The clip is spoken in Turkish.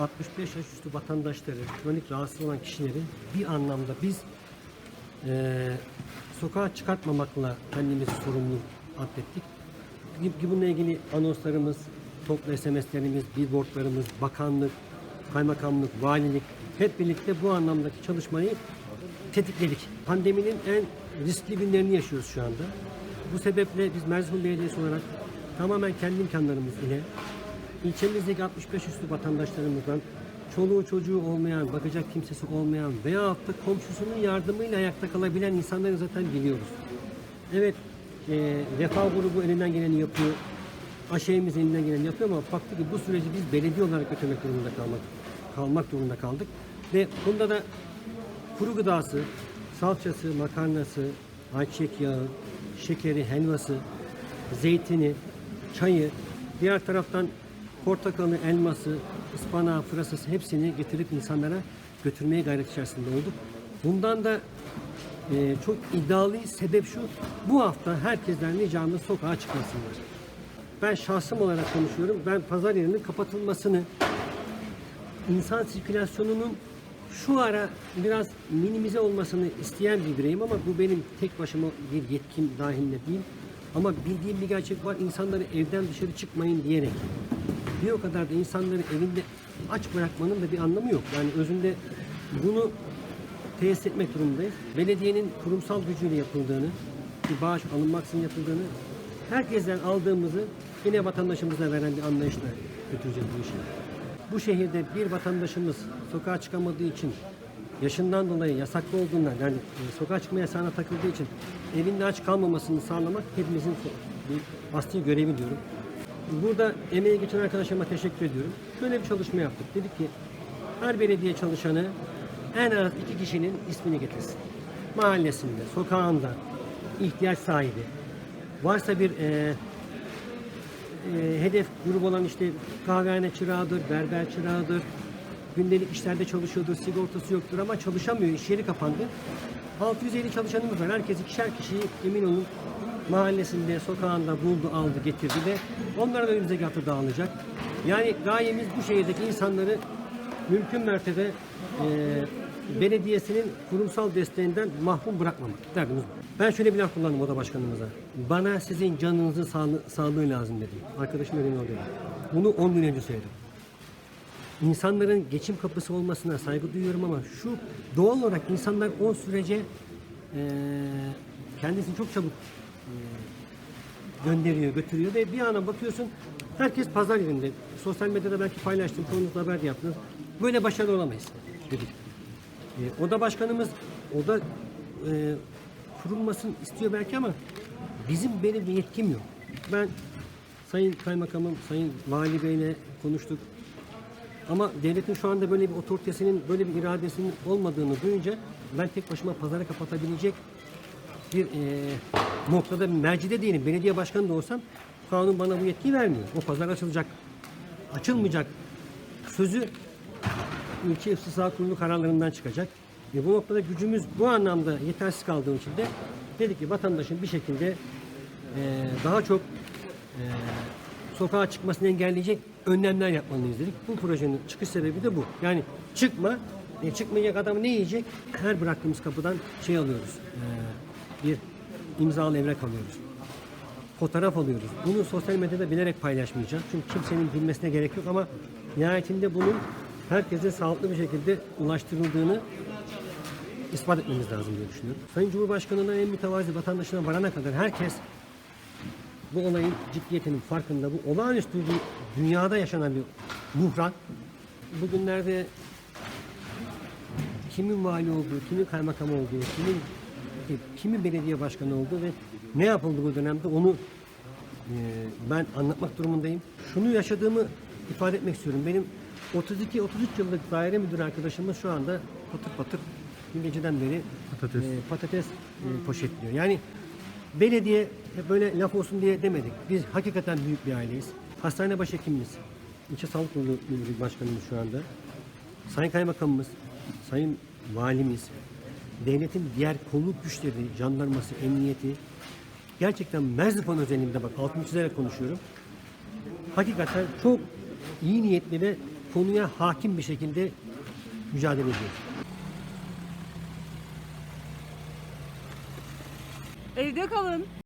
65 yaş üstü vatandaşları, kronik rahatsız olan kişileri bir anlamda biz eee sokağa çıkartmamakla kendimizi sorumlu atlettik. Bununla ilgili anonslarımız, toplu SMS'lerimiz, billboardlarımız, bakanlık, kaymakamlık, valilik hep birlikte bu anlamdaki çalışmayı tetikledik. Pandeminin en riskli günlerini yaşıyoruz şu anda. Bu sebeple biz Mersin Belediyesi olarak tamamen kendi imkanlarımız ile ilçemizdeki 65 üstü vatandaşlarımızdan çoluğu çocuğu olmayan, bakacak kimsesi olmayan veyahut da komşusunun yardımıyla ayakta kalabilen insanları zaten biliyoruz. Evet, e, Refah grubu elinden geleni yapıyor. Aşeğimiz elinden geleni yapıyor ama baktı ki bu süreci biz belediye olarak götürmek durumunda kalmak, kalmak durumunda kaldık. Ve bunda da kuru gıdası, salçası, makarnası, ayçiçek yağı, şekeri, helvası, zeytini, çayı, diğer taraftan portakalı, elması, ıspanağı, pırasası hepsini getirip insanlara götürmeye gayret içerisinde olduk. Bundan da e, çok iddialı sebep şu, bu hafta herkesten ricamız sokağa çıkmasınlar. Ben şahsım olarak konuşuyorum. Ben pazar yerinin kapatılmasını, insan sirkülasyonunun şu ara biraz minimize olmasını isteyen bir bireyim ama bu benim tek başıma bir yetkim dahilinde değil. Ama bildiğim bir gerçek var. İnsanları evden dışarı çıkmayın diyerek. Bir o kadar da insanları evinde aç bırakmanın da bir anlamı yok. Yani özünde bunu tesis etmek durumundayız. Belediyenin kurumsal gücüyle yapıldığını, bir bağış alınmaksızın yapıldığını, herkesten aldığımızı yine vatandaşımıza veren bir anlayışla götüreceğiz bu işi. Bu şehirde bir vatandaşımız sokağa çıkamadığı için yaşından dolayı yasaklı olduğundan yani sokağa çıkma yasağına takıldığı için evinde aç kalmamasını sağlamak hepimizin bir asli görevi diyorum. Burada emeği geçen arkadaşlarıma teşekkür ediyorum. Şöyle bir çalışma yaptık. Dedik ki her belediye çalışanı en az iki kişinin ismini getirsin. Mahallesinde, sokağında ihtiyaç sahibi. Varsa bir e, e, hedef grubu olan işte kahvehane çırağıdır, berber çırağıdır, gündelik işlerde çalışıyordur, sigortası yoktur ama çalışamıyor, iş yeri kapandı. 650 çalışanımız var. Herkes ikişer kişiyi emin olun mahallesinde, sokağında buldu, aldı, getirdi ve onların önümüzdeki hafta dağılacak. Yani gayemiz bu şehirdeki insanları mümkün mertebe e, belediyesinin kurumsal desteğinden mahrum bırakmamak. Derdimiz bu. Ben şöyle bir laf kullandım oda başkanımıza. Bana sizin canınızın sağlığı, sağlığı lazım dedim. Arkadaşım öyle oldu. Bunu 10 gün önce söyledim. İnsanların geçim kapısı olmasına saygı duyuyorum ama şu doğal olarak insanlar o sürece eee kendisini çok çabuk gönderiyor, götürüyor ve bir ana bakıyorsun herkes pazar yerinde. Sosyal medyada belki paylaştım, konunuzda haber yaptınız. Böyle başarılı olamayız dedik. E, oda başkanımız oda e, kurulmasını istiyor belki ama bizim benim yetkim yok. Ben Sayın Kaymakamım, Sayın Vali Bey'le konuştuk. Ama devletin şu anda böyle bir otoritesinin, böyle bir iradesinin olmadığını duyunca ben tek başıma pazara kapatabilecek bir e, noktada mercide değilim. Belediye başkanı da olsam kanun bana bu yetkiyi vermiyor. O pazar açılacak, açılmayacak sözü ülke istisna kurulu kararlarından çıkacak. E bu noktada gücümüz bu anlamda yetersiz kaldığı için de dedik ki vatandaşın bir şekilde e, daha çok e, sokağa çıkmasını engelleyecek önlemler yapmalıyız dedik. Bu projenin çıkış sebebi de bu. Yani çıkma, e, çıkmayacak adam ne yiyecek? Her bıraktığımız kapıdan şey alıyoruz. e, bir imzalı evrak alıyoruz. Fotoğraf alıyoruz. Bunu sosyal medyada bilerek paylaşmayacağım. Çünkü kimsenin bilmesine gerek yok ama nihayetinde bunun herkese sağlıklı bir şekilde ulaştırıldığını ispat etmemiz lazım diye düşünüyorum. Sayın Cumhurbaşkanı'na en mütevazi vatandaşına varana kadar herkes bu olayın ciddiyetinin farkında. Bu olağanüstü bir dünyada yaşanan bir buhran. Bugünlerde kimin vali olduğu, kimin kaymakam olduğu, kimin kimi belediye başkanı olduğu ve ne yapıldı bu dönemde onu e, ben anlatmak durumundayım. Şunu yaşadığımı ifade etmek istiyorum. Benim 32-33 yıllık daire müdürü arkadaşımız şu anda patır patır dün geceden beri Patates. e, patates e, poşetliyor. Yani belediye böyle laf olsun diye demedik. Biz hakikaten büyük bir aileyiz. Hastane başhekimimiz, ilçe sağlık kurulu müdürü başkanımız şu anda. Sayın Kaymakamımız, Sayın Valimiz, devletin diğer kolluk güçleri, jandarması, emniyeti, gerçekten Merzifon özelinde bak altını çizerek konuşuyorum. Hakikaten çok iyi niyetli ve konuya hakim bir şekilde mücadele ediyoruz. Evde kalın.